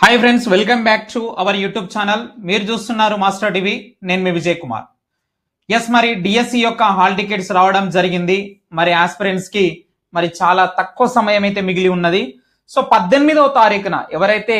Hi friends welcome back to our YouTube channel మీరు చూస్తున్నారు master TV నేను మీ విజయ్ కుమార్. ఎస్ మరి డిఎస్సి యొక్క హాల్ టికెట్స్ రావడం జరిగింది. మరి ఆస్పిరెంట్స్కి మరి చాలా తక్కువ సమయం అయితే మిగిలి ఉన్నది. సో పద్దెనిమిదవ తారీఖున ఎవరైతే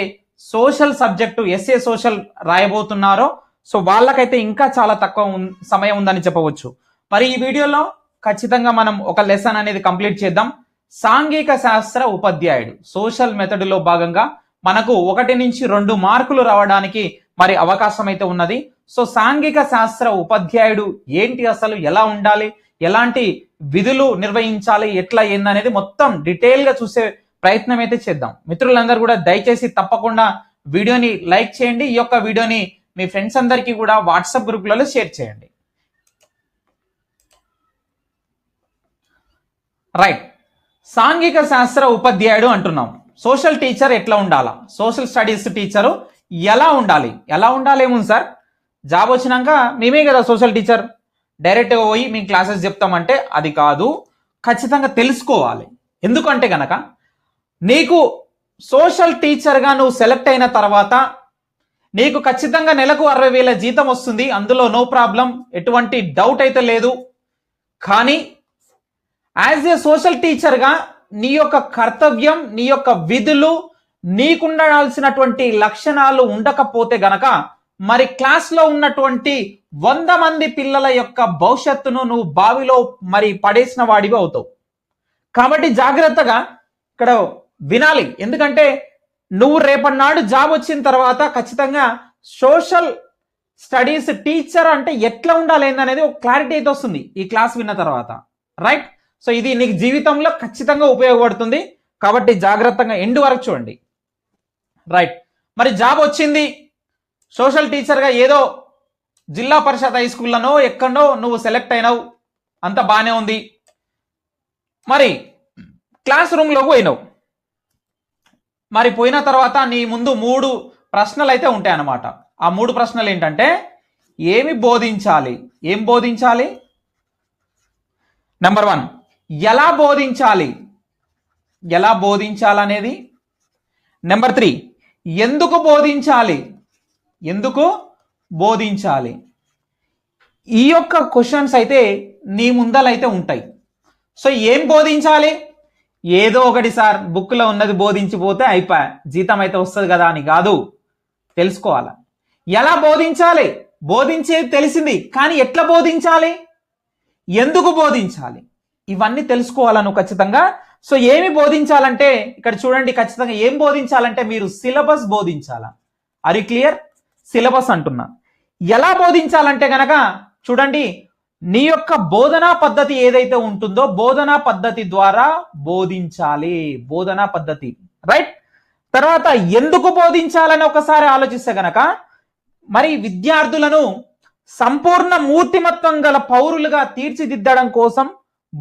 సోషల్ సబ్జెక్టు ఎస్ఏ సోషల్ రాయబోతున్నారో సో వాళ్ళకైతే ఇంకా చాలా తక్కువ సమయం ఉందని చెప్పవచ్చు. మరి ఈ వీడియోలో ఖచ్చితంగా మనం ఒక లెసన్ అనేది కంప్లీట్ చేద్దాం. సాంఘిక శాస్త్ర ఉపాధ్యాయుడు సోషల్ మెథడ్లో భాగంగా మనకు ఒకటి నుంచి రెండు మార్కులు రావడానికి మరి అవకాశం అయితే ఉన్నది. సో సాంఘిక శాస్త్ర ఉపాధ్యాయుడు ఏంటి అసలు? ఎలా ఉండాలి? ఎలాంటి విధులు నిర్వహించాలి? ఎట్లా ఏందనేది మొత్తం డీటెయిల్గా చూసే ప్రయత్నం అయితే చేద్దాం. మిత్రులందరూ కూడా దయచేసి తప్పకుండా వీడియోని లైక్ చేయండి. ఈ యొక్క వీడియోని మీ ఫ్రెండ్స్ అందరికీ కూడా వాట్సాప్ గ్రూప్లలో షేర్ చేయండి. రైట్. సాంఘిక శాస్త్ర ఉపాధ్యాయుడు అంటున్నాం. సోషల్ టీచర్ ఎట్లా ఉండాలా? సోషల్ స్టడీస్ టీచరు ఎలా ఉండాలి? ఎలా ఉండాలి ఏముంది సార్? జాబ్ వచ్చినాక మేమే కదా సోషల్ టీచర్. డైరెక్ట్గా పోయి మీ క్లాసెస్ చెప్తామంటే అది కాదు. ఖచ్చితంగా తెలుసుకోవాలి. ఎందుకంటే గనక నీకు సోషల్ టీచర్గా నువ్వు సెలెక్ట్ అయిన తర్వాత నీకు ఖచ్చితంగా నెలకు అరవై వేల జీతం వస్తుంది. అందులో నో ప్రాబ్లం ఎటువంటి డౌట్ అయితే లేదు. కానీ యాజ్ ఏ సోషల్ టీచర్గా నీ యొక్క కర్తవ్యం నీ యొక్క విధులు నీకుండాల్సినటువంటి లక్షణాలు ఉండకపోతే గనక మరి క్లాస్లో ఉన్నటువంటి వంద మంది పిల్లల యొక్క భవిష్యత్తును నువ్వు బావిలో మరి పడేసిన వాడివి అవుతావు. కాబట్టి జాగ్రత్తగా ఇక్కడ వినాలి. ఎందుకంటే నువ్వు రేపటి నాడు జాబ్ వచ్చిన తర్వాత ఖచ్చితంగా సోషల్ స్టడీస్ టీచర్ అంటే ఎట్లా ఉండాలి అనేది ఒక క్లారిటీ అయితే వస్తుంది ఈ క్లాస్ విన్న తర్వాత. రైట్ సో ఇది నీకు జీవితంలో ఖచ్చితంగా ఉపయోగపడుతుంది. కాబట్టి జాగ్రత్తగా ఎండ్ వరకు చూడండి. రైట్ మరి జాబ్ వచ్చింది. సోషల్ టీచర్గా ఏదో జిల్లా పరిషత్ హై స్కూల్లోనో ఎక్కడో నువ్వు సెలెక్ట్ అయినావు. అంత బాగానే ఉంది. మరి క్లాస్ రూమ్లోకి పోయినావు. మరి పోయిన తర్వాత నీ ముందు మూడు ప్రశ్నలు అయితే ఉంటాయి అన్నమాట ఆ మూడు ప్రశ్నలు ఏంటంటే ఏమి బోధించాలి? ఏం బోధించాలి? నెంబర్ వన్ ఎలా బోధించాలి? ఎలా బోధించాలనేది? నెంబర్ త్రీ ఎందుకు బోధించాలి? ఎందుకు బోధించాలి? ఈ యొక్క క్వశ్చన్స్ అయితే నీ ముందలైతే ఉంటాయి. సో ఏం బోధించాలి? ఏదో ఒకటి సార్ బుక్లో ఉన్నది బోధించిపోతే అయిపో జీతం అయితే వస్తుంది కదా అని కాదు. తెలుసుకోవాలి? ఎలా బోధించాలి? బోధించేది తెలిసింది కానీ ఎట్లా బోధించాలి? ఎందుకు బోధించాలి? ఇవన్నీ తెలుసుకోవాలను ఖచ్చితంగా. సో ఏమి బోధించాలంటే ఇక్కడ చూడండి ఖచ్చితంగా ఏం బోధించాలంటే మీరు సిలబస్ బోధించాలా? అరి క్లియర్ సిలబస్ అంటున్నా. ఎలా బోధించాలంటే గనక చూడండి నీ యొక్క బోధనా పద్ధతి ఏదైతే ఉంటుందో బోధనా పద్ధతి ద్వారా బోధించాలి. బోధనా పద్ధతి రైట్ తర్వాత ఎందుకు బోధించాలని ఒకసారి ఆలోచిస్తే గనక మరి విద్యార్థులను సంపూర్ణ మూర్తిమత్వం గల పౌరులుగా తీర్చిదిద్దడం కోసం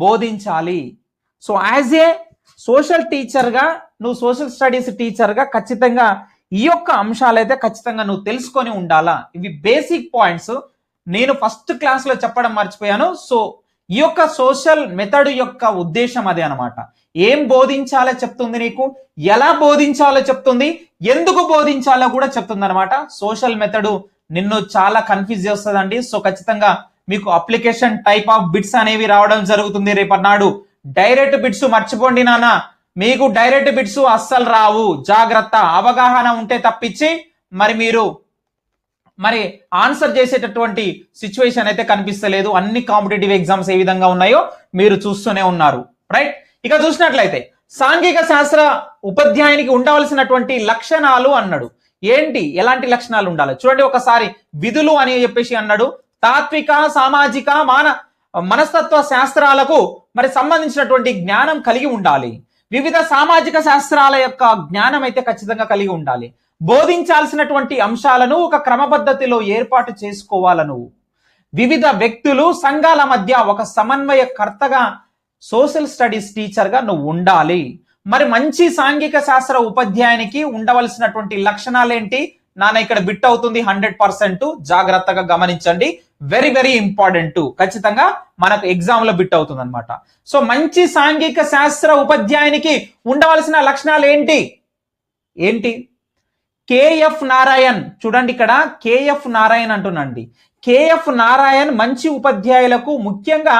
బోధించాలి. సో యాజ్ ఏ సోషల్ టీచర్గా నువ్వు సోషల్ స్టడీస్ టీచర్గా ఖచ్చితంగా ఈ యొక్క అంశాలైతే ఖచ్చితంగా నువ్వు తెలుసుకొని ఉండాలా? ఇవి బేసిక్ పాయింట్స్ నేను ఫస్ట్ క్లాస్లో చెప్పడం మర్చిపోయాను. సో ఈ యొక్క సోషల్ మెథడ్ యొక్క ఉద్దేశం అదే అనమాట ఏం బోధించాలో చెప్తుంది నీకు? ఎలా బోధించాలో చెప్తుంది? ఎందుకు బోధించాలో కూడా చెప్తుంది అనమాట సోషల్ మెథడు నిన్ను చాలా కన్ఫ్యూజ్ చేస్తుందండి. సో ఖచ్చితంగా మీకు అప్లికేషన్ టైప్ ఆఫ్ బిట్స్ అనేవి రావడం జరుగుతుంది రేపటి నాడు డైరెక్ట్ బిట్స్ మర్చిపోండి నాన్న. మీకు డైరెక్ట్ బిట్స్ అస్సలు రావు. జాగ్రత్త. అవగాహన ఉంటే తప్పించి మరి మీరు మరి ఆన్సర్ చేసేటటువంటి సిచ్యువేషన్ అయితే కనిపిస్తలేదు. అన్ని కాంపిటేటివ్ ఎగ్జామ్స్ ఏ విధంగా ఉన్నాయో మీరు చూస్తూనే ఉన్నారు. రైట్? ఇక చూసినట్లయితే సాంఘిక శాస్త్ర ఉపాధ్యాయునికి ఉండవలసినటువంటి లక్షణాలు అన్నాడు. ఏంటి? ఎలాంటి లక్షణాలు ఉండాలి? చూడండి ఒకసారి విధులు అని చెప్పేసి అన్నాడు. తాత్విక సామాజిక మాన మనస్తత్వ శాస్త్రాలకు మరి సంబంధించినటువంటి జ్ఞానం కలిగి ఉండాలి. వివిధ సామాజిక శాస్త్రాల యొక్క జ్ఞానం అయితే ఖచ్చితంగా కలిగి ఉండాలి. బోధించాల్సినటువంటి అంశాలను ఒక క్రమపద్ధతిలో ఏర్పాటు చేసుకోవాలను. వివిధ వ్యక్తులు సంఘాల మధ్య ఒక సమన్వయకర్తగా సోషల్ స్టడీస్ టీచర్గా నువ్వు ఉండాలి. మరి మంచి సాంఘిక శాస్త్ర ఉపాధ్యాయునికి ఉండవలసినటువంటి లక్షణాలేంటి? నాన్న ఇక్కడ బిట్ అవుతుంది హండ్రెడ్ పర్సెంట్ జాగ్రత్తగా గమనించండి. వెరీ వెరీ ఇంపార్టెంట్ ఖచ్చితంగా మనకు ఎగ్జామ్లో బిట్ అవుతుంది అనమాట సో మంచి సాంఘిక శాస్త్ర ఉపాధ్యాయునికి ఉండవలసిన లక్షణాలు ఏంటి? ఏంటి? కేఎఫ్ నారాయణ్ చూడండి ఇక్కడ కేఎఫ్ నారాయణ్ అంటున్నాండి. కేఎఫ్ నారాయణ్ మంచి ఉపాధ్యాయులకు ముఖ్యంగా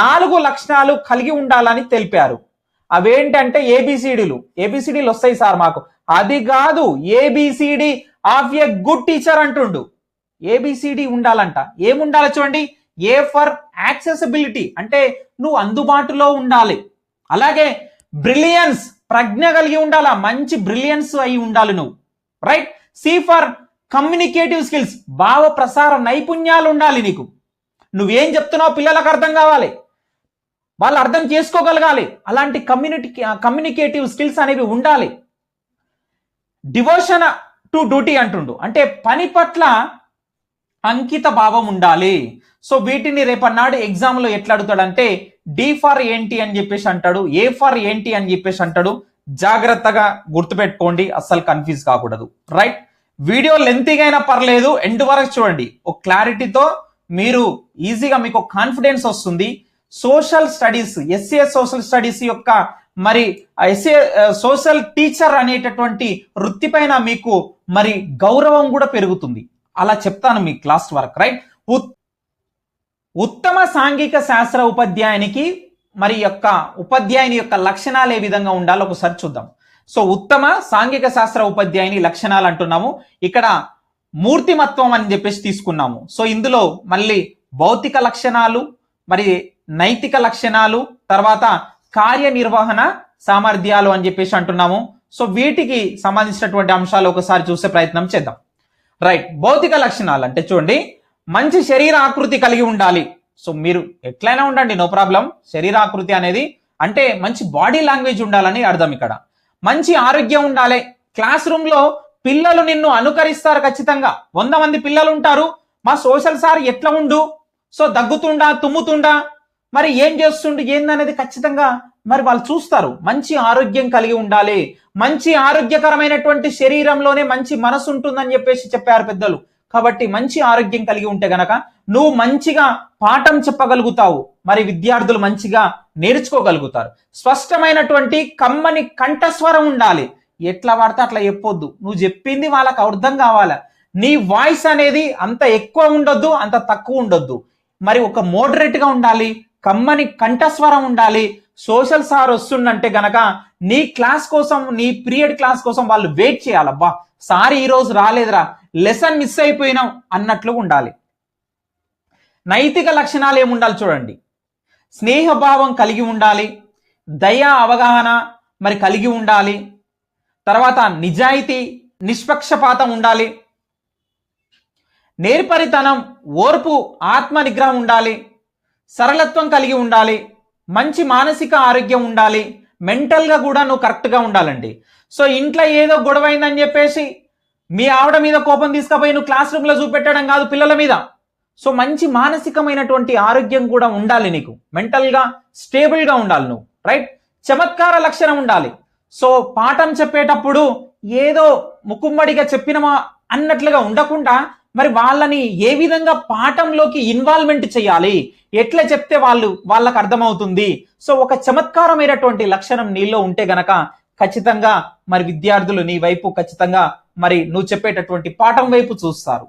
నాలుగు లక్షణాలు కలిగి ఉండాలని తెలిపారు. అవేంటంటే ఏబిసిడీలు ఏబిసిడీలు వస్తాయి సార్ మాకు. అది కాదు A B C D of a good teacher అంటుండు. ఏబిసిడి ఉండాలంట. ఏముండాలి చూడండి? ఏ ఫర్ యాక్సెసిబిలిటీ అంటే నువ్వు అందుబాటులో ఉండాలి. అలాగే బ్రిలియన్స్ ప్రజ్ఞ కలిగి ఉండాలా? మంచి బ్రిలియన్స్ అయి ఉండాలి నువ్వు. Right C for communicative skills భావ ప్రసార నైపుణ్యాలు ఉండాలి నీకు. నువ్వేం చెప్తున్నావు పిల్లలకు అర్థం కావాలి. వాళ్ళు అర్థం చేసుకోగలగాలి. అలాంటి కమ్యూనిటీ కమ్యూనికేటివ్ స్కిల్స్ అనేవి ఉండాలి. డివోషన్ టు డ్యూటీ అంటుండు. అంటే పని పట్ల అంకిత భావం ఉండాలి. సో వీటిని రేపన్నాడు ఎగ్జామ్లో ఎట్లా అడుగుతాడంటే డి ఫర్ ఏంటి అని చెప్పేసి అంటాడు ఏ ఫర్ ఏంటి అని చెప్పేసి అంటాడు. జాగ్రత్తగా గుర్తుపెట్టుకోండి అస్సలు కన్ఫ్యూజ్ కాకూడదు. రైట్? వీడియో లెంతీగా అయినా పర్లేదు ఎండ్ వరకు చూడండి. ఒక క్లారిటీతో మీరు ఈజీగా మీకు కాన్ఫిడెన్స్ వస్తుంది. Social studies SA social studies యొక్క మరి ఎస్ఏ సోషల్ టీచర్ అనేటటువంటి వృత్తిపైన మీకు మరి గౌరవం కూడా పెరుగుతుంది. అలా చెప్తాను మీ క్లాస్ వర్క్ రైట్? ఉత్తమ సాంఘిక శాస్త్ర ఉపాధ్యాయునికి మరి యొక్క ఉపాధ్యాయుని యొక్క లక్షణాలు ఏ విధంగా ఉండాలో ఒకసారి చూద్దాం. సో ఉత్తమ సాంఘిక శాస్త్ర ఉపాధ్యాయుని లక్షణాలు అంటున్నాము. ఇక్కడ మూర్తిమత్వం అని చెప్పేసి తీసుకున్నాము. సో ఇందులో మళ్ళీ భౌతిక లక్షణాలు మరి నైతిక లక్షణాలు తర్వాత కార్యనిర్వహణ సామర్థ్యాలు అని చెప్పేసి అంటున్నాము. సో వీటికి సంబంధించినటువంటి అంశాలు ఒకసారి చూసే ప్రయత్నం చేద్దాం. రైట్ భౌతిక లక్షణాలు అంటే చూడండి మంచి శరీర ఆకృతి కలిగి ఉండాలి. సో మీరు ఎట్లయినా ఉండండి నో ప్రాబ్లం. శరీరాకృతి అనేది అంటే మంచి బాడీ లాంగ్వేజ్ ఉండాలని అర్థం ఇక్కడ. మంచి ఆరోగ్యం ఉండాలి. క్లాస్ రూమ్లో పిల్లలు నిన్ను అనుకరిస్తారు ఖచ్చితంగా. వంద మంది పిల్లలు ఉంటారు. మా సోషల్ సార్ ఎట్లా ఉండు? సో దగ్గుతుండా తుమ్ముతుండా? మరి ఏం చేస్తుండు? ఏందనేది ఖచ్చితంగా మరి వాళ్ళు చూస్తారు. మంచి ఆరోగ్యం కలిగి ఉండాలి. మంచి ఆరోగ్యకరమైనటువంటి శరీరంలోనే మంచి మనసు ఉంటుందని చెప్పేసి చెప్పారు పెద్దలు. కాబట్టి మంచి ఆరోగ్యం కలిగి ఉంటే గనక నువ్వు మంచిగా పాఠం చెప్పగలుగుతావు. మరి విద్యార్థులు మంచిగా నేర్చుకోగలుగుతారు. స్పష్టమైనటువంటి కమ్మని కంఠస్వరం ఉండాలి. ఎట్లా పడితే అట్లా చెప్పొద్దు. నువ్వు చెప్పింది వాళ్ళకి అర్థం కావాలా? నీ వాయిస్ అనేది అంత ఎక్కువ ఉండొద్దు అంత తక్కువ ఉండొద్దు. మరి ఒక మోడరేట్గా ఉండాలి. కమ్మని కంఠస్వరం ఉండాలి. సోషల్ సార్ వస్తుండంటే గనక నీ క్లాస్ కోసం నీ పీరియడ్ క్లాస్ కోసం వాళ్ళు వెయిట్ చేయాలబ్బా. సార్ ఈరోజు రాలేదురా. లెసన్ మిస్ అయిపోయినాం అన్నట్లు ఉండాలి. నైతిక లక్షణాలు ఏముండాలి చూడండి. స్నేహభావం కలిగి ఉండాలి. దయా అవగాహన మరి కలిగి ఉండాలి. తర్వాత నిజాయితీ నిష్పక్షపాతం ఉండాలి. నేర్పరితనం ఓర్పు ఆత్మ నిగ్రహం ఉండాలి. సరళత్వం కలిగి ఉండాలి మంచి మానసిక ఆరోగ్యం ఉండాలి మెంటల్గా కూడా నువ్వు కరెక్ట్గా ఉండాలండి. సో ఇంట్లో ఏదో గొడవ అయిందని చెప్పేసి మీ ఆవిడ మీద కోపం తీసుకపోయి నువ్వు క్లాస్ రూమ్లో చూపెట్టడం కాదు పిల్లల మీద. సో మంచి మానసికమైనటువంటి ఆరోగ్యం కూడా ఉండాలి నీకు. మెంటల్గా స్టేబుల్గా ఉండాలి నువ్వు రైట్? చమత్కార లక్షణం ఉండాలి. సో పాఠం చెప్పేటప్పుడు ఏదో ముక్కుమ్మడిగా చెప్పినమా అన్నట్లుగా ఉండకుండా మరి వాళ్ళని ఏ విధంగా పాఠంలోకి ఇన్వాల్వ్మెంట్ చేయాలి? ఎట్లా చెప్తే వాళ్ళు వాళ్ళకు అర్థమవుతుంది? సో ఒక చమత్కారమైనటువంటి లక్షణం నీలో ఉంటే గనక ఖచ్చితంగా మరి విద్యార్థులు నీ వైపు ఖచ్చితంగా మరి నువ్వు చెప్పేటటువంటి పాఠం వైపు చూస్తారు.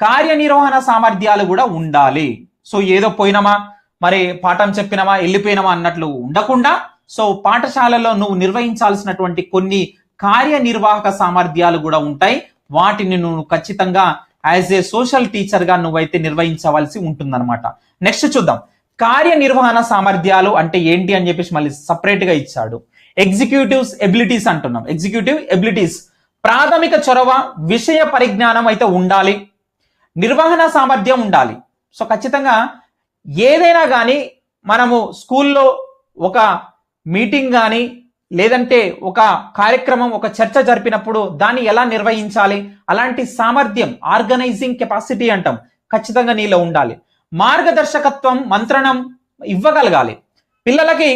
కార్యనిర్వహణ సామర్థ్యాలు కూడా ఉండాలి. సో ఏదో పోయినామా? మరి పాఠం చెప్పినామా? వెళ్ళిపోయినామా అన్నట్లు ఉండకుండా సో పాఠశాలలో నువ్వు నిర్వహించాల్సినటువంటి కొన్ని కార్యనిర్వాహక సామర్థ్యాలు కూడా ఉంటాయి. వాటిని నువ్వు ఖచ్చితంగా యాజ్ ఏ సోషల్ టీచర్గా నువ్వైతే నిర్వహించవలసి ఉంటుందన్నమాట. నెక్స్ట్ చూద్దాం. కార్యనిర్వహణ సామర్థ్యాలు అంటే ఏంటి అని చెప్పేసి మళ్ళీ సపరేట్గా ఇచ్చాడు. ఎగ్జిక్యూటివ్స్ ఎబిలిటీస్ అంటున్నాం. ఎగ్జిక్యూటివ్ ఎబిలిటీస్ ప్రాథమిక చొరవ విషయ పరిజ్ఞానం అయితే ఉండాలి. నిర్వహణ సామర్థ్యం ఉండాలి. సో ఖచ్చితంగా ఏదైనా కానీ మనము స్కూల్లో ఒక మీటింగ్ కానీ లేదంటే ఒక కార్యక్రమం ఒక చర్చ జరిపినప్పుడు దాన్ని ఎలా నిర్వహించాలి? అలాంటి సామర్థ్యం ఆర్గనైజింగ్ కెపాసిటీ అంటాం ఖచ్చితంగా నీలో ఉండాలి. మార్గదర్శకత్వం మంత్రణం ఇవ్వగలగాలి. పిల్లలకి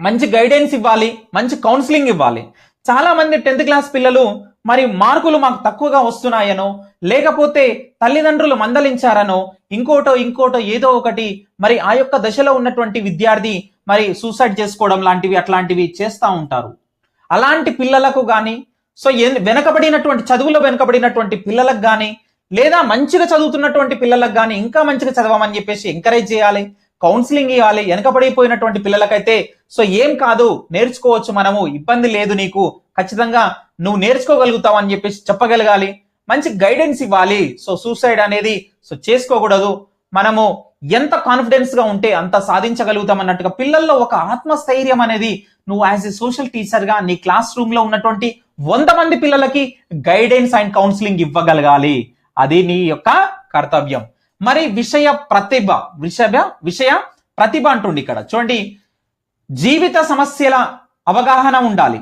మంచి గైడెన్స్ ఇవ్వాలి మంచి కౌన్సిలింగ్ ఇవ్వాలి. చాలా మంది టెన్త్ క్లాస్ పిల్లలు మరి మార్కులు మాకు తక్కువగా వస్తున్నాయనో లేకపోతే తల్లిదండ్రులు మందలించారనో ఇంకోటో ఇంకోటో ఏదో ఒకటి మరి ఆ యొక్క దశలో ఉన్నటువంటి విద్యార్థి మరి సూసైడ్ చేసుకోవడం లాంటివి అట్లాంటివి చేస్తూ ఉంటారు. అలాంటి పిల్లలకు కానీ సో వెనకబడినటువంటి చదువులో వెనకబడినటువంటి పిల్లలకు కానీ లేదా మంచిగా చదువుతున్నటువంటి పిల్లలకు కానీ ఇంకా మంచిగా చదవమని చెప్పేసి ఎంకరేజ్ చేయాలి కౌన్సిలింగ్ ఇవ్వాలి వెనకబడిపోయినటువంటి పిల్లలకైతే సో ఏం కాదు నేర్చుకోవచ్చు మనము ఇబ్బంది లేదు నీకు ఖచ్చితంగా నువ్వు నేర్చుకోగలుగుతావు అని చెప్పేసి చెప్పగలగాలి మంచి గైడెన్స్ ఇవ్వాలి. సో సూసైడ్ అనేది సో చేసుకోకూడదు. మనము ఎంత కాన్ఫిడెన్స్గా ఉంటే అంత సాధించగలుగుతాం అన్నట్టుగా పిల్లల్లో ఒక ఆత్మస్థైర్యం అనేది నువ్వు యాజ్ ఎ సోషల్ టీచర్గా నీ క్లాస్ రూమ్లో ఉన్నటువంటి వంద మంది పిల్లలకి గైడెన్స్ అండ్ కౌన్సిలింగ్ ఇవ్వగలగాలి. అది నీ యొక్క కర్తవ్యం. మరి విషయ ప్రతిభ విషయ విషయ ప్రతిభ అంటుంది ఇక్కడ. చూడండి జీవిత సమస్యల అవగాహన ఉండాలి.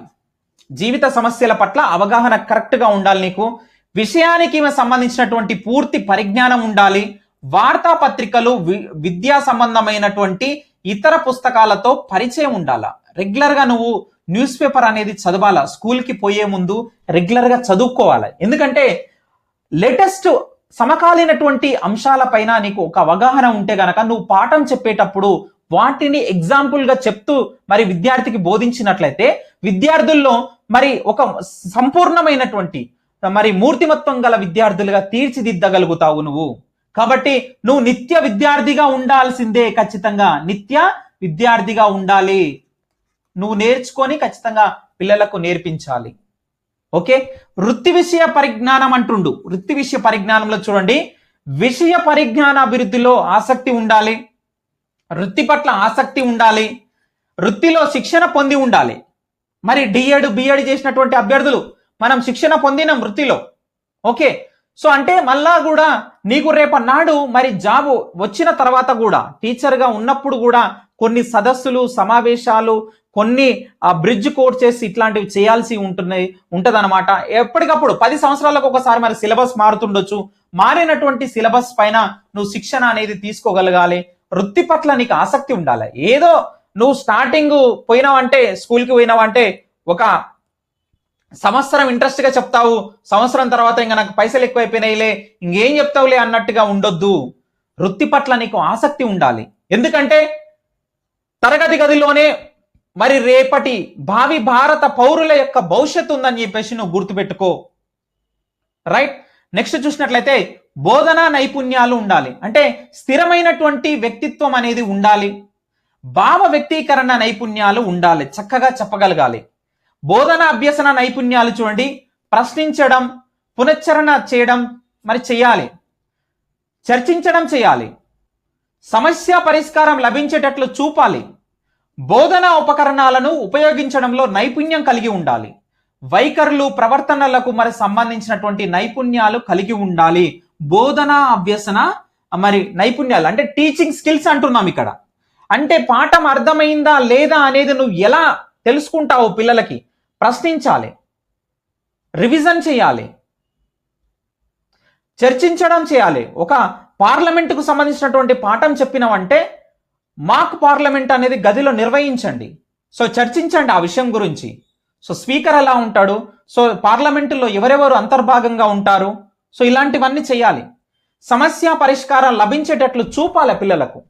జీవిత సమస్యల పట్ల అవగాహన కరెక్ట్గా ఉండాలి నీకు. విషయానికి సంబంధించినటువంటి పూర్తి పరిజ్ఞానం ఉండాలి. వార్తాపత్రికలు వి- విద్యా సంబంధమైనటువంటి ఇతర పుస్తకాలతో పరిచయం ఉండాలా. రెగ్యులర్గా నువ్వు న్యూస్ పేపర్ అనేది చదవాలా. స్కూల్కి పోయే ముందు రెగ్యులర్గా చదువుకోవాలి. ఎందుకంటే లేటెస్ట్ సమకాలీనటువంటి అంశాలపైన నీకు ఒక అవగాహన ఉంటే గనక నువ్వు పాఠం చెప్పేటప్పుడు వాటిని ఎగ్జాంపుల్గా చెప్తూ మరి విద్యార్థికి బోధించినట్లయితే విద్యార్థుల్లో మరి ఒక సంపూర్ణమైనటువంటి మరి మూర్తిమత్వం గల విద్యార్థులుగా తీర్చిదిద్దగలుగుతావు నువ్వు. కాబట్టి నువ్వు నిత్య విద్యార్థిగా ఉండాల్సిందే ఖచ్చితంగా. నిత్య విద్యార్థిగా ఉండాలి. నువ్వు నేర్చుకొని ఖచ్చితంగా పిల్లలకు నేర్పించాలి. ఓకే? వృత్తి విషయ పరిజ్ఞానం అంటుండు. వృత్తి విషయ పరిజ్ఞానంలో చూడండి. విషయ పరిజ్ఞాన అభివృద్ధిలో ఆసక్తి ఉండాలి. వృత్తి పట్ల ఆసక్తి ఉండాలి. వృత్తిలో శిక్షణ పొంది ఉండాలి. మరి డిఎడ్ బిఎడ్ చేసినటువంటి అభ్యర్థులు మనం శిక్షణ పొందిన వృత్తిలో. ఓకే? సో అంటే మళ్ళా కూడా నీకు రేపన్నాడు మరి జాబ్ వచ్చిన తర్వాత కూడా టీచర్గా ఉన్నప్పుడు కూడా కొన్ని సదస్సులు సమావేశాలు కొన్ని ఆ బ్రిడ్జ్ చేసి ఇట్లాంటివి చేయాల్సి ఉంటున్నాయి ఉంటదన్నమాట. ఎప్పటికప్పుడు పది సంవత్సరాలకు ఒకసారి మరి సిలబస్ మారుతుండొచ్చు. మారినటువంటి సిలబస్ పైన నువ్వు శిక్షణ అనేది తీసుకోగలగాలి. వృత్తి పట్ల నీకు ఆసక్తి ఉండాలి. ఏదో నువ్వు స్టార్టింగ్ పోయినావంటే స్కూల్కి పోయినావంటే ఒక సంవత్సరం ఇంట్రెస్ట్గా చెప్తావు సంవత్సరం తర్వాత ఇంకా నాకు పైసలు ఎక్కువైపోయినాయిలే ఇంకేం చెప్తావులే అన్నట్టుగా ఉండొద్దు. వృత్తి పట్ల నీకు ఆసక్తి ఉండాలి. ఎందుకంటే తరగతి గదిలోనే మరి రేపటి భావి భారత పౌరుల యొక్క భవిష్యత్తు ఉందని చెప్పేసి నువ్వు గుర్తుపెట్టుకో. రైట్ నెక్స్ట్ చూసినట్లయితే బోధనా నైపుణ్యాలు ఉండాలి. అంటే స్థిరమైనటువంటి వ్యక్తిత్వం అనేది ఉండాలి. భావ వ్యక్తీకరణ నైపుణ్యాలు ఉండాలి. చక్కగా చెప్పగలగాలి. బోధన అభ్యసన నైపుణ్యాలు చూడండి. ప్రశ్నించడం పునశ్చరణ చేయడం మరి చేయాలి. చర్చించడం చేయాలి. సమస్య పరిష్కారం లభించేటట్లు చూపాలి. బోధనా ఉపకరణాలను ఉపయోగించడంలో నైపుణ్యం కలిగి ఉండాలి. వైఖరులు ప్రవర్తనలకు మరి సంబంధించినటువంటి నైపుణ్యాలు కలిగి ఉండాలి. బోధనా అభ్యసన మరి నైపుణ్యాలు అంటే టీచింగ్ స్కిల్స్ అంటున్నాం ఇక్కడ. అంటే పాఠం అర్థమైందా లేదా అనేది నువ్వు ఎలా తెలుసుకుంటావు పిల్లలకి? ప్రశ్నించాలి. రివిజన్ చేయాలి. చర్చించడం చేయాలి. ఒక పార్లమెంటుకు సంబంధించినటువంటి పాఠం చెప్పినవంటే మాక్ పార్లమెంట్ అనేది గదిలో నిర్వహించండి. సో చర్చించండి ఆ విషయం గురించి. సో స్పీకర్ ఎలా ఉంటాడు? సో పార్లమెంటులో ఎవరెవరు అంతర్భాగంగా ఉంటారు? సో ఇలాంటివన్నీ చేయాలి. సమస్య పరిష్కారం లభించేటట్లు చూపాలి పిల్లలకు.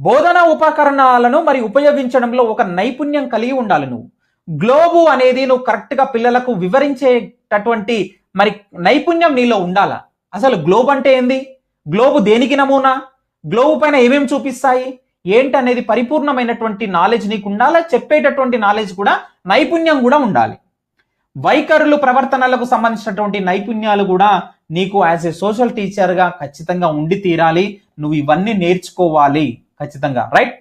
బోధనా ఉపకరణాలను మరి ఉపయోగించడంలో ఒక నైపుణ్యం కలిగి ఉండాలి నువ్వు. గ్లోబు అనేది నువ్వు కరెక్ట్గా పిల్లలకు వివరించేటటువంటి మరి నైపుణ్యం నీలో ఉండాలా? అసలు గ్లోబ్ అంటే ఏంది? గ్లోబు దేనికి నమూనా? గ్లోబు పైన ఏమేమి చూపిస్తాయి? ఏంటనేది పరిపూర్ణమైనటువంటి నాలెడ్జ్ నీకు ఉండాలా? చెప్పేటటువంటి నాలెడ్జ్ కూడా నైపుణ్యం కూడా ఉండాలి. వైఖరులు ప్రవర్తనలకు సంబంధించినటువంటి నైపుణ్యాలు కూడా నీకు యాజ్ ఏ సోషల్ టీచర్గా ఖచ్చితంగా ఉండి తీరాలి. నువ్వు ఇవన్నీ నేర్చుకోవాలి ఖచ్చితంగా. రైట్?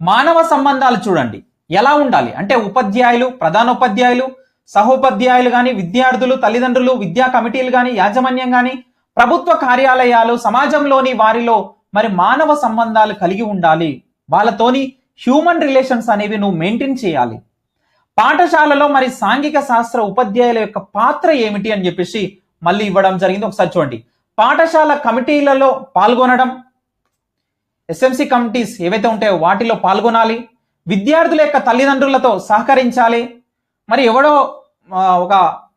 మానవ సంబంధాలు చూడండి. ఎలా ఉండాలి? అంటే ఉపాధ్యాయులు ప్రధానోపాధ్యాయులు సహోపాధ్యాయులు కానీ విద్యార్థులు తల్లిదండ్రులు విద్యా కమిటీలు కానీ యాజమాన్యం కానీ ప్రభుత్వ కార్యాలయాలు సమాజంలోని వారిలో మరి మానవ సంబంధాలు కలిగి ఉండాలి. వాళ్ళతోని హ్యూమన్ రిలేషన్స్ అనేవి నువ్వు మెయింటైన్ చేయాలి. పాఠశాలలో మరి సాంఘిక శాస్త్ర ఉపాధ్యాయుల యొక్క పాత్ర ఏమిటి అని చెప్పేసి మళ్ళీ ఇవ్వడం జరిగింది. ఒకసారి చూడండి. పాఠశాల కమిటీలలో పాల్గొనడం ఎస్ఎంసి కమిటీస్ ఏవైతే ఉంటాయో వాటిలో పాల్గొనాలి. విద్యార్థుల యొక్క తల్లిదండ్రులతో సహకరించాలి. మరి ఎవడో ఒక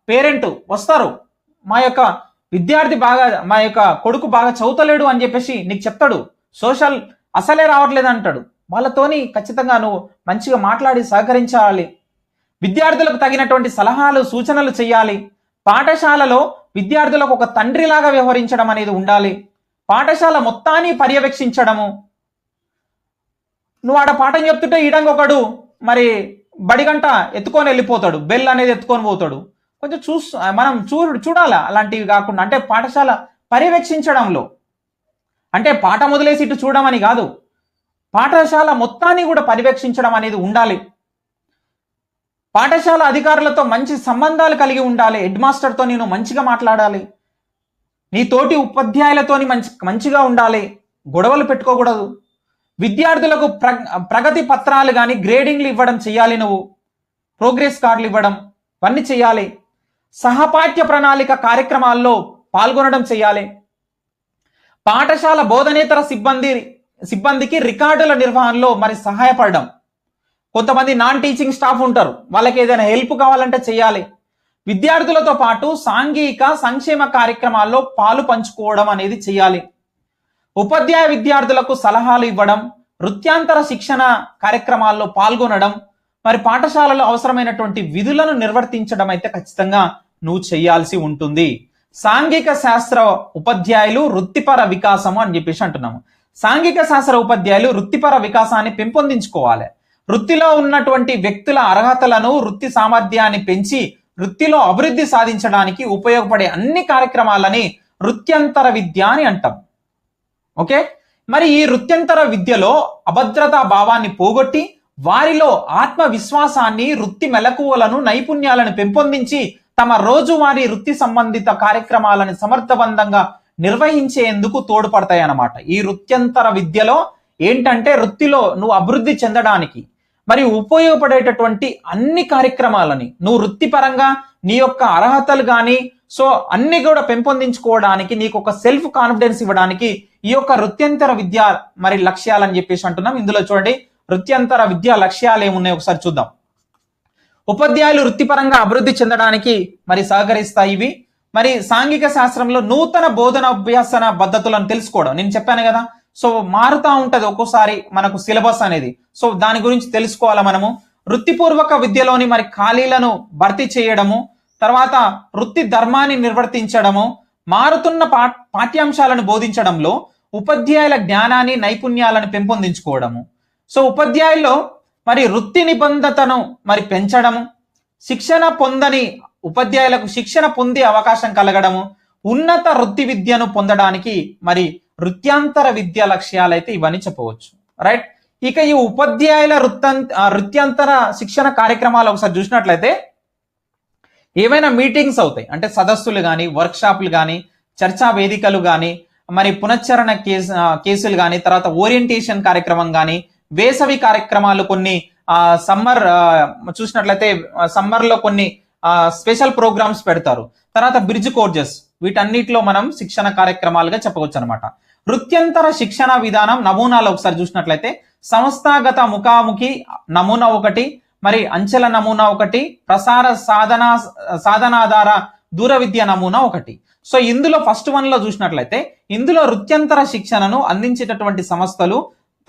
పేరెంట్ వస్తారు మా యొక్క విద్యార్థి బాగా మా యొక్క కొడుకు బాగా చదువుతలేడు అని చెప్పేసి నీకు చెప్తాడు. సోషల్ అసలే రావట్లేదు అంటాడు. వాళ్ళతోని ఖచ్చితంగా నువ్వు మంచిగా మాట్లాడి సహకరించాలి. విద్యార్థులకు తగినటువంటి సలహాలు సూచనలు చేయాలి పాఠశాలలో విద్యార్థులకు ఒక తండ్రిలాగా వ్యవహరించడం అనేది ఉండాలి. పాఠశాల మొత్తాన్ని పర్యవేక్షించడము నువ్వు ఆడ పాఠం చెప్తుంటే ఈడంగా ఒకడు మరి బడిగంట ఎత్తుకొని వెళ్ళిపోతాడు. బెల్ అనేది ఎత్తుకొని పోతాడు. కొంచెం చూస్ మనం చూ చూడాలా? అలాంటివి కాకుండా అంటే పాఠశాల పర్యవేక్షించడంలో. అంటే పాట మొదలేసి ఇటు చూడమని కాదు. పాఠశాల మొత్తాన్ని కూడా పర్యవేక్షించడం అనేది ఉండాలి. పాఠశాల అధికారులతో మంచి సంబంధాలు కలిగి ఉండాలి. హెడ్ మాస్టర్తో నేను మంచిగా మాట్లాడాలి. నీ తోటి ఉపాధ్యాయులతోని మంచి మంచిగా ఉండాలి. గొడవలు పెట్టుకోకూడదు. విద్యార్థులకు ప్ర ప్రగతి పత్రాలు కానీ గ్రేడింగ్లు ఇవ్వడం చేయాలి నువ్వు. ప్రోగ్రెస్ కార్డులు ఇవ్వడం ఇవన్నీ చేయాలి. సహపాఠ్య ప్రణాళిక కార్యక్రమాల్లో పాల్గొనడం చేయాలి. పాఠశాల బోధనేతర సిబ్బంది సిబ్బందికి రికార్డుల నిర్వహణలో మరి సహాయపడడం. కొంతమంది నాన్ టీచింగ్ స్టాఫ్ ఉంటారు. వాళ్ళకి ఏదైనా హెల్ప్ కావాలంటే చేయాలి. విద్యార్థులతో పాటు సాంఘిక సంక్షేమ కార్యక్రమాల్లో పాలు పంచుకోవడం అనేది చేయాలి. ఉపాధ్యాయ విద్యార్థులకు సలహాలు ఇవ్వడం వృత్యాంతర శిక్షణ కార్యక్రమాల్లో పాల్గొనడం మరి పాఠశాలలో అవసరమైనటువంటి విధులను నిర్వర్తించడం అయితే ఖచ్చితంగా నువ్వు చేయాల్సి ఉంటుంది. సాంఘిక శాస్త్ర ఉపాధ్యాయులు వృత్తిపర వికాసము అని చెప్పేసి అంటున్నాము. సాంఘిక శాస్త్ర ఉపాధ్యాయులు వృత్తిపర వికాసాన్ని పెంపొందించుకోవాలి. వృత్తిలో ఉన్నటువంటి వ్యక్తుల అర్హతలను వృత్తి సామర్థ్యాన్ని పెంచి వృత్తిలో అభివృద్ధి సాధించడానికి ఉపయోగపడే అన్ని కార్యక్రమాలని వృత్యంతర విద్య అని అంటాం. ఓకే? మరి ఈ వృత్యంతర విద్యలో అభద్రతా భావాన్ని పోగొట్టి వారిలో ఆత్మవిశ్వాసాన్ని వృత్తి మెలకువలను నైపుణ్యాలను పెంపొందించి తమ రోజువారీ వృత్తి సంబంధిత కార్యక్రమాలను సమర్థవంతంగా నిర్వహించేందుకు తోడ్పడతాయి అన్నమాట ఈ వృత్యంతర విద్యలో ఏంటంటే వృత్తిలో నువ్వు అభివృద్ధి చెందడానికి మరి ఉపయోగపడేటటువంటి అన్ని కార్యక్రమాలని నువ్వు వృత్తిపరంగా నీ యొక్క అర్హతలు కానీ సో అన్ని కూడా పెంపొందించుకోవడానికి నీకు ఒక సెల్ఫ్ కాన్ఫిడెన్స్ ఇవ్వడానికి ఈ యొక్క వృత్యంతర విద్య మరి లక్ష్యాలని చెప్పేసి అంటున్నాం. ఇందులో చూడండి వృత్యంతర విద్యా లక్ష్యాలు ఏమున్నాయి ఒకసారి చూద్దాం. ఉపాధ్యాయులు వృత్తిపరంగా అభివృద్ధి చెందడానికి మరి సహకరిస్తాయి ఇవి. మరి సాంఘిక శాస్త్రంలో నూతన బోధన అభ్యాసన పద్ధతులను తెలుసుకోవడం. నేను చెప్పాను కదా సో మారుతా ఉంటది ఒక్కోసారి మనకు సిలబస్ అనేది. సో దాని గురించి తెలుసుకోవాలి మనము? వృత్తిపూర్వక విద్యలోని మరి ఖాళీలను భర్తీ చేయడము తర్వాత వృత్తి ధర్మాన్ని నిర్వర్తించడము మారుతున్న పా పాఠ్యాంశాలను బోధించడంలో ఉపాధ్యాయుల జ్ఞానాన్ని నైపుణ్యాలను పెంపొందించుకోవడము. సో ఉపాధ్యాయుల్లో మరి వృత్తి నిబంధతను మరి పెంచడము శిక్షణ పొందని ఉపాధ్యాయులకు శిక్షణ పొందే అవకాశం కలగడము ఉన్నత వృత్తి విద్యను పొందడానికి మరి వృత్యాంతర విద్య లక్ష్యాలైతే ఇవన్నీ చెప్పవచ్చు. రైట్? ఇక ఈ ఉపాధ్యాయుల వృత్తం వృత్యాంతర శిక్షణ కార్యక్రమాలు ఒకసారి చూసినట్లయితే ఏవైనా మీటింగ్స్ అవుతాయి. అంటే సదస్సులు కానీ వర్క్షాప్లు కానీ చర్చా వేదికలు కానీ మరి పునశ్చరణ కేసు కేసులు కానీ తర్వాత ఓరియంటేషన్ కార్యక్రమం కానీ వేసవి కార్యక్రమాలు కొన్ని సమ్మర్ చూసినట్లయితే సమ్మర్లో కొన్ని స్పెషల్ ప్రోగ్రామ్స్ పెడతారు. తర్వాత బ్రిడ్జ్ కోర్జెస్ వీటన్నిటిలో మనం శిక్షణ కార్యక్రమాలుగా చెప్పవచ్చు అనమాట వృత్యంతర శిక్షణ విధానం నమూనాలు ఒకసారి చూసినట్లయితే సంస్థాగత ముఖాముఖి నమూనా ఒకటి మరి అంచెల నమూనా ఒకటి ప్రసార సాధన సాధనాధార దూర విద్య నమూనా ఒకటి. సో ఇందులో ఫస్ట్ వన్లో చూసినట్లయితే ఇందులో వృత్యంతర శిక్షణను అందించేటటువంటి సంస్థలు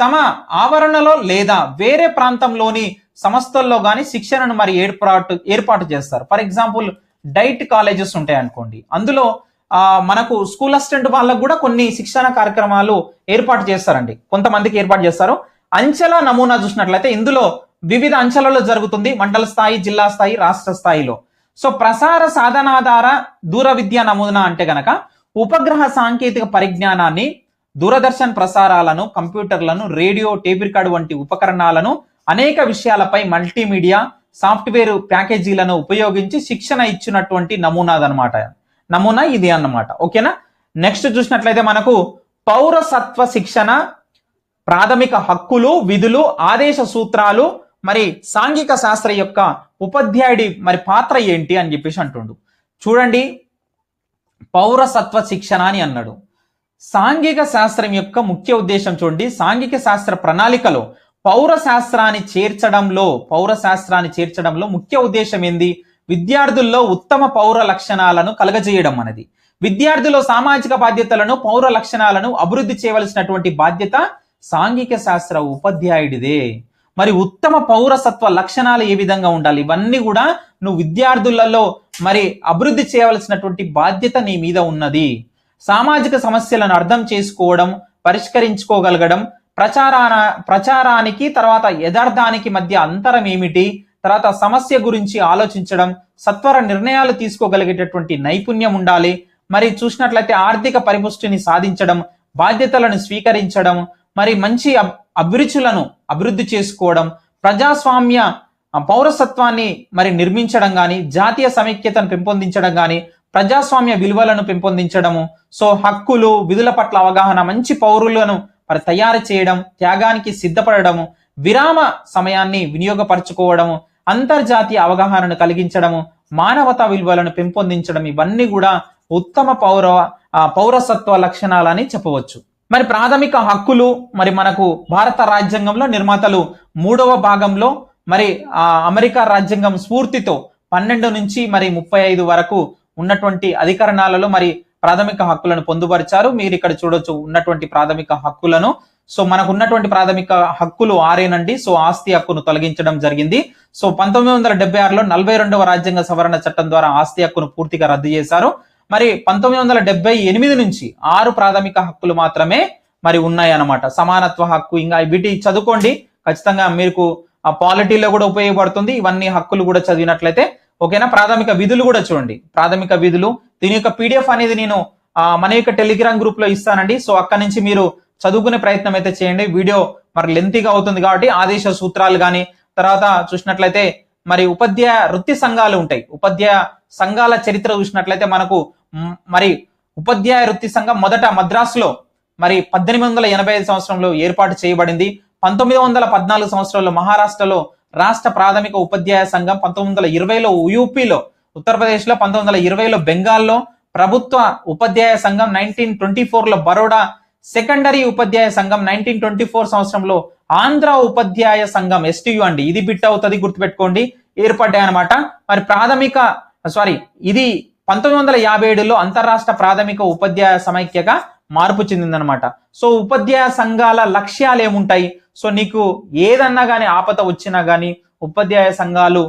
తమ ఆవరణలో లేదా వేరే ప్రాంతంలోని సంస్థల్లో కానీ శిక్షణను మరి ఏర్పాటు ఏర్పాటు చేస్తారు. ఫర్ ఎగ్జాంపుల్ డైట్ కాలేజెస్ ఉంటాయి అనుకోండి. అందులో మనకు స్కూల్ అసిస్టెంట్ వాళ్ళకు కూడా కొన్ని శిక్షణ కార్యక్రమాలు ఏర్పాటు చేస్తారండి. కొంతమందికి ఏర్పాటు చేస్తారు. అంచెల నమూనా చూసినట్లయితే ఇందులో వివిధ అంచెలలో జరుగుతుంది మండల స్థాయి జిల్లా స్థాయి రాష్ట్ర స్థాయిలో. సో ప్రసార సాధనాధార దూర విద్యా నమూనా అంటే గనక ఉపగ్రహ సాంకేతిక పరిజ్ఞానాన్ని దూరదర్శన్ ప్రసారాలను కంప్యూటర్లను రేడియో టేప్ రికార్డు వంటి ఉపకరణాలను అనేక విషయాలపై మల్టీమీడియా సాఫ్ట్వేర్ ప్యాకేజీలను ఉపయోగించి శిక్షణ ఇచ్చినటువంటి నమూనాదనమాట నమూనా ఇది అన్నమాట. ఓకేనా? నెక్స్ట్ చూసినట్లయితే మనకు పౌరసత్వ శిక్షణ ప్రాథమిక హక్కులు విధులు ఆదేశ సూత్రాలు మరి సాంఘిక శాస్త్ర యొక్క ఉపాధ్యాయుడి మరి పాత్ర ఏంటి అని చెప్పేసి అంటుండు. చూడండి. పౌరసత్వ శిక్షణ అని అన్నాడు. సాంఘిక శాస్త్రం యొక్క ముఖ్య ఉద్దేశం చూడండి. సాంఘిక శాస్త్ర ప్రణాళికలో పౌర శాస్త్రాన్ని చేర్చడంలో పౌర శాస్త్రాన్ని చేర్చడంలో ముఖ్య ఉద్దేశం ఏంది? విద్యార్థుల్లో ఉత్తమ పౌర లక్షణాలను కలగజేయడం అనేది. విద్యార్థుల సామాజిక బాధ్యతలను పౌర లక్షణాలను అభివృద్ధి చేయవలసినటువంటి బాధ్యత సాంఘిక శాస్త్ర ఉపాధ్యాయుడిదే. మరి ఉత్తమ పౌరసత్వ లక్షణాలు ఏ విధంగా ఉండాలి? ఇవన్నీ కూడా నువ్వు విద్యార్థులలో మరి అభివృద్ధి చేయవలసినటువంటి బాధ్యత నీ మీద ఉన్నది. సామాజిక సమస్యలను అర్థం చేసుకోవడం పరిష్కరించుకోగలగడం ప్రచారాన ప్రచారానికి తర్వాత యథార్థానికి మధ్య అంతరం ఏమిటి? తర్వాత సమస్య గురించి ఆలోచించడం సత్వర నిర్ణయాలు తీసుకోగలిగేటటువంటి నైపుణ్యం ఉండాలి. మరి చూసినట్లయితే ఆర్థిక పరిపుష్టిని సాధించడం బాధ్యతలను స్వీకరించడం మరి మంచి అభిరుచులను అభివృద్ధి చేసుకోవడం ప్రజాస్వామ్య పౌరసత్వాన్ని మరి నిర్మించడం కానీ జాతీయ సమైక్యతను పెంపొందించడం కానీ ప్రజాస్వామ్య విలువలను పెంపొందించడము సో హక్కులు విధుల పట్ల అవగాహన మంచి పౌరులను మరి తయారు చేయడం త్యాగానికి సిద్ధపడము విరామ సమయాన్ని వినియోగపరచుకోవడము అంతర్జాతీయ అవగాహనను కలిగించడము మానవతా విలువలను పెంపొందించడం ఇవన్నీ కూడా ఉత్తమ పౌర పౌరసత్వ లక్షణాలని చెప్పవచ్చు. మరి ప్రాథమిక హక్కులు మరి మనకు భారత రాజ్యాంగంలో నిర్మాతలు మూడవ భాగంలో మరి ఆ అమెరికా రాజ్యాంగం స్ఫూర్తితో పన్నెండు నుంచి మరి ముప్పై ఐదు వరకు ఉన్నటువంటి అధికరణాలలో మరి ప్రాథమిక హక్కులను పొందుపరిచారు. మీరు ఇక్కడ చూడొచ్చు ఉన్నటువంటి ప్రాథమిక హక్కులను. సో మనకు ఉన్నటువంటి ప్రాథమిక హక్కులు ఆరేనండి. సో ఆస్తి హక్కును తొలగించడం జరిగింది. సో పంతొమ్మిది వందల డెబ్బై ఆరులో నలభై రెండవ రాజ్యాంగ సవరణ చట్టం ద్వారా ఆస్తి హక్కును పూర్తిగా రద్దు చేశారు. మరి పంతొమ్మిది వందల డెబ్బై ఎనిమిది నుంచి ఆరు ప్రాథమిక హక్కులు మాత్రమే మరి ఉన్నాయి అన్నమాట సమానత్వ హక్కు ఇంకా వీటి చదువుకోండి. ఖచ్చితంగా మీకు ఆ పాలిటీలో కూడా ఉపయోగపడుతుంది. ఇవన్నీ హక్కులు కూడా చదివినట్లయితే ఓకేనా? ప్రాథమిక విధులు కూడా చూడండి. ప్రాథమిక విధులు. దీని యొక్క పీడిఎఫ్ అనేది నేను మన యొక్క టెలిగ్రామ్ గ్రూప్లో ఇస్తానండి. సో అక్కడ నుంచి మీరు చదువుకునే ప్రయత్నం అయితే చేయండి. వీడియో మరి లెంతీగా అవుతుంది కాబట్టి ఆదేశ సూత్రాలు కానీ తర్వాత చూసినట్లయితే మరి ఉపాధ్యాయ వృత్తి సంఘాలు ఉంటాయి. ఉపాధ్యాయ సంఘాల చరిత్ర చూసినట్లయితే మనకు మరి ఉపాధ్యాయ వృత్తి సంఘం మొదట మద్రాసులో మరి పద్దెనిమిది వందల ఎనభై ఐదు సంవత్సరంలో ఏర్పాటు చేయబడింది. పంతొమ్మిది వందల పద్నాలుగు సంవత్సరంలో మహారాష్ట్రలో రాష్ట్ర ప్రాథమిక ఉపాధ్యాయ సంఘం పంతొమ్మిది వందల ఇరవైలో యూపీలో ఉత్తరప్రదేశ్లో పంతొమ్మిది వందల ఇరవైలో బెంగాల్లో ప్రభుత్వ ఉపాధ్యాయ సంఘం నైన్టీన్ ట్వంటీ ఫోర్లో బరోడా సెకండరీ ఉపాధ్యాయ సంఘం నైన్టీన్ ట్వంటీ ఫోర్ సంవత్సరంలో ఆంధ్ర ఉపాధ్యాయ సంఘం ఎస్టీయు అండి. ఇది బిట్ అవుతుంది గుర్తుపెట్టుకోండి. ఏర్పడ్డాయి అనమాట మరి ప్రాథమిక Uh, సారీ ఇది పంతొమ్మిది వందల యాభై ఏడులో అంతరాష్ట్ర ప్రాథమిక ఉపాధ్యాయ సమైక్యగా మార్పు చెందిందనమాట సో ఉపాధ్యాయ సంఘాల లక్ష్యాలు ఏముంటాయి సో నీకు ఏదన్నా కానీ ఆపద వచ్చినా కానీ ఉపాధ్యాయ సంఘాలు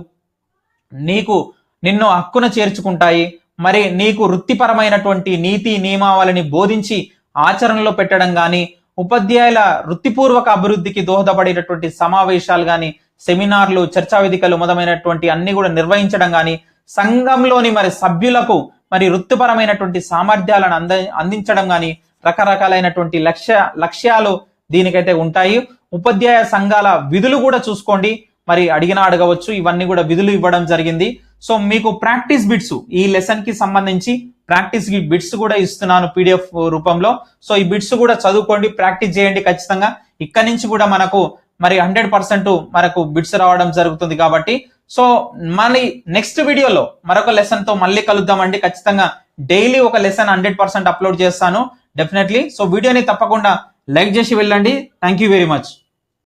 నీకు నిన్ను హక్కున చేర్చుకుంటాయి. మరి నీకు వృత్తిపరమైనటువంటి నీతి నియమావళిని బోధించి ఆచరణలో పెట్టడం కానీ ఉపాధ్యాయుల వృత్తిపూర్వక అభివృద్ధికి దోహదపడేటటువంటి సమావేశాలు కానీ సెమినార్లు చర్చా వేదికలు మొదలైనటువంటి అన్ని కూడా నిర్వహించడం కానీ సంఘంలోని మరి సభ్యులకు మరి వృత్తిపరమైనటువంటి సామర్థ్యాలను అంద అందించడం కానీ రకరకాలైనటువంటి లక్ష్య లక్ష్యాలు దీనికైతే ఉంటాయి. ఉపాధ్యాయ సంఘాల విధులు కూడా చూసుకోండి. మరి అడిగినా అడగవచ్చు. ఇవన్నీ కూడా విధులు ఇవ్వడం జరిగింది. సో మీకు ప్రాక్టీస్ బిట్స్ ఈ లెసన్కి సంబంధించి ప్రాక్టీస్కి బిట్స్ కూడా ఇస్తున్నాను పీడిఎఫ్ రూపంలో. సో ఈ బిట్స్ కూడా చదువుకోండి ప్రాక్టీస్ చేయండి ఖచ్చితంగా. ఇక్కడ నుంచి కూడా మనకు మరి హండ్రెడ్ పర్సెంట్ మనకు బిట్స్ రావడం జరుగుతుంది కాబట్టి సో మరి నెక్స్ట్ వీడియోలో మరొక లెసన్తో మళ్ళీ కలుద్దామండి. ఖచ్చితంగా డైలీ ఒక లెసన్ హండ్రెడ్ పర్సెంట్ అప్లోడ్ చేస్తాను. డెఫినెట్లీ సో వీడియోని తప్పకుండా లైక్ చేసి వెళ్ళండి. Thank you very much